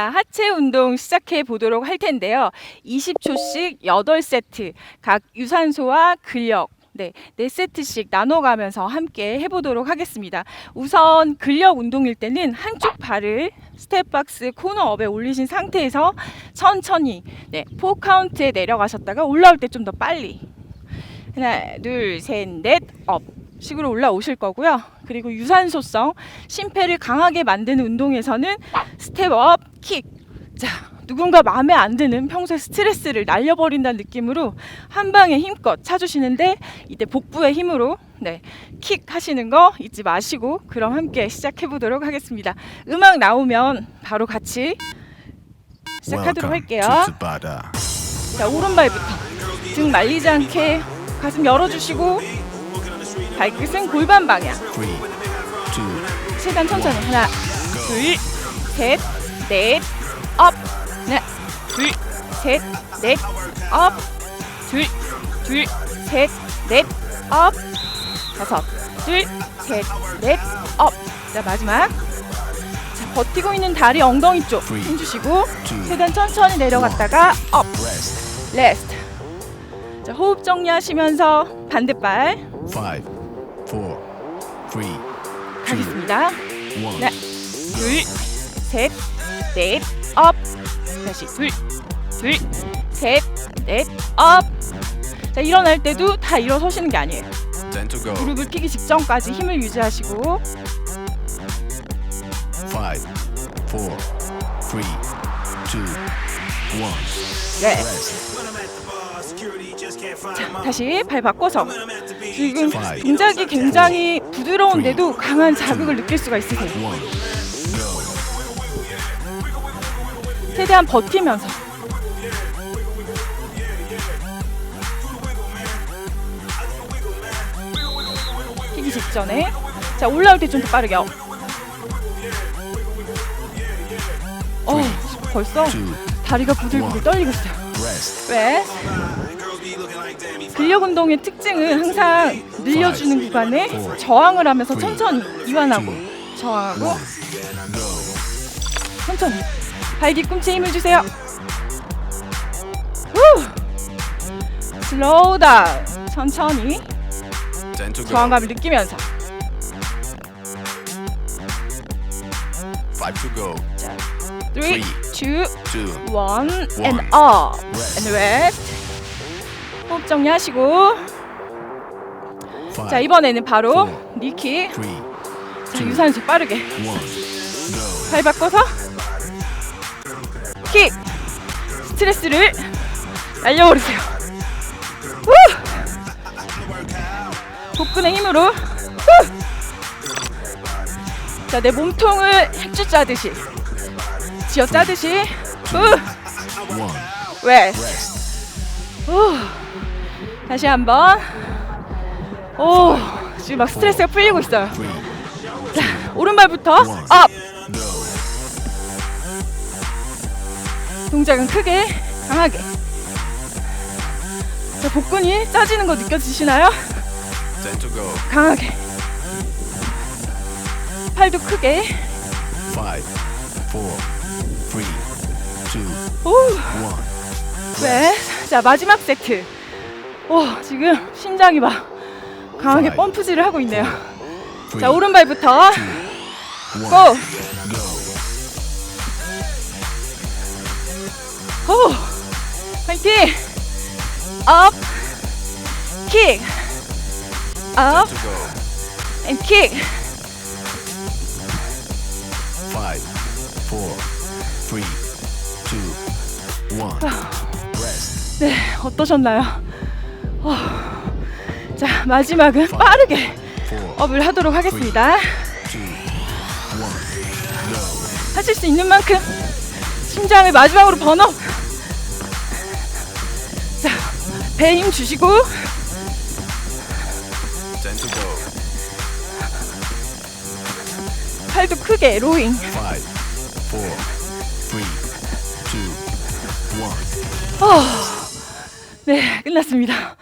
자, 하체 운동 시작해 보도록 할 텐데요. 20초씩 8세트, 각 유산소와 근력, 네, 4세트씩 나눠가면서 함께 해보도록 하겠습니다. 우선 근력 운동일 때는 한쪽 발을 스텝박스 코너업에 올리신 상태에서 천천히 네, 4카운트에 내려가셨다가 올라올 때 좀 더 빨리 하나, 둘, 셋, 넷, 업 식으로 올라오실 거고요. 그리고 유산소성 심폐를 강하게 만드는 운동에서는 스텝업, 킥. 자, 누군가 마음에 안 드는 평소에 스트레스를 날려버린다는 느낌으로 한 방에 힘껏 차주시는데 이때 복부의 힘으로 네, 킥 하시는 거 잊지 마시고 그럼 함께 시작해 보도록 하겠습니다. 음악 나오면 바로 같이 시작하도록 할게요. 자 오른발부터 등 말리지 않게 가슴 열어주시고 발끝은 골반 방향 최대한 천천히 하나 둘 셋 넷업. 하나 둘셋 넷 업. 둘 둘 셋 넷 업. 다섯. 둘 셋 넷 업. 자 마지막. 자 버티고 있는 다리 엉덩이 쪽 힘주시고 최대한 천천히 내려갔다가 업. 레스트. 자, 호흡 정리하시면서 반대발. Five, four, three, 가겠습니다. one. 네. 둘, 셋, 넷, 업. 다시 둘, 둘, 셋, 넷, 업. 자, 일어날 때도 다 일어서시는 게 아니에요. 무릎을 튀기 직전까지 힘을 유지하시고 Five, four, three, two, one. 네. Rest. 다시 발 바꿔서 지금 동작이 굉장히 부드러운데도 강한 자극을 느낄 수가 있으세요. 최대한 버티면서 튀기 직전에 자 올라올 때 좀 더 빠르게 업. 어 벌써 다리가 부들부들 떨리고 있어요. 왜? 근력 운동의 특징은 항상 늘려주는 구간에 저항을 하면서 천천히 이완하고 저항하고. 천천히 발 뒤꿈치에 힘을 주세요. 후! 슬로우 다운 천천히. 저항감을 느끼면서 Five to go. 자, 3, 2, 1 Two. and up and Rest. 호흡 정리하시고 자 이번에는 바로 three, 자 유산소 빠르게. 발 바꿔서 킥 스트레스를 날려버리세요 후! 복근의 힘으로 자내 몸통을 핵주 짜듯이 쥐어 짜듯이 후! Rest. 후! 다시 한번 오 지금 막 스트레스가 풀리고 있어요 Three, 오른발부터. 업 동작은 크게 강하게 자 복근이 짜지는 거 느껴지시나요? 강하게 팔도 크게 Five, four, three, two, 오 one. 네. 자 마지막 세트 오 지금 심장이 막 강하게. 펌프질을 하고 있네요 Three, 자 오른발부터 one. 고! Go. 호! 파이팅! 업! 킥! 업! 앤 킥! Rest. 네, 어떠셨나요? 어, 자, 마지막은 빠르게 업을 하도록 하겠습니다. 하실 수 있는 만큼 심장을 마지막으로 번업. 배에 힘 주시고. 팔도 크게 로잉. 어, 네, 끝났습니다.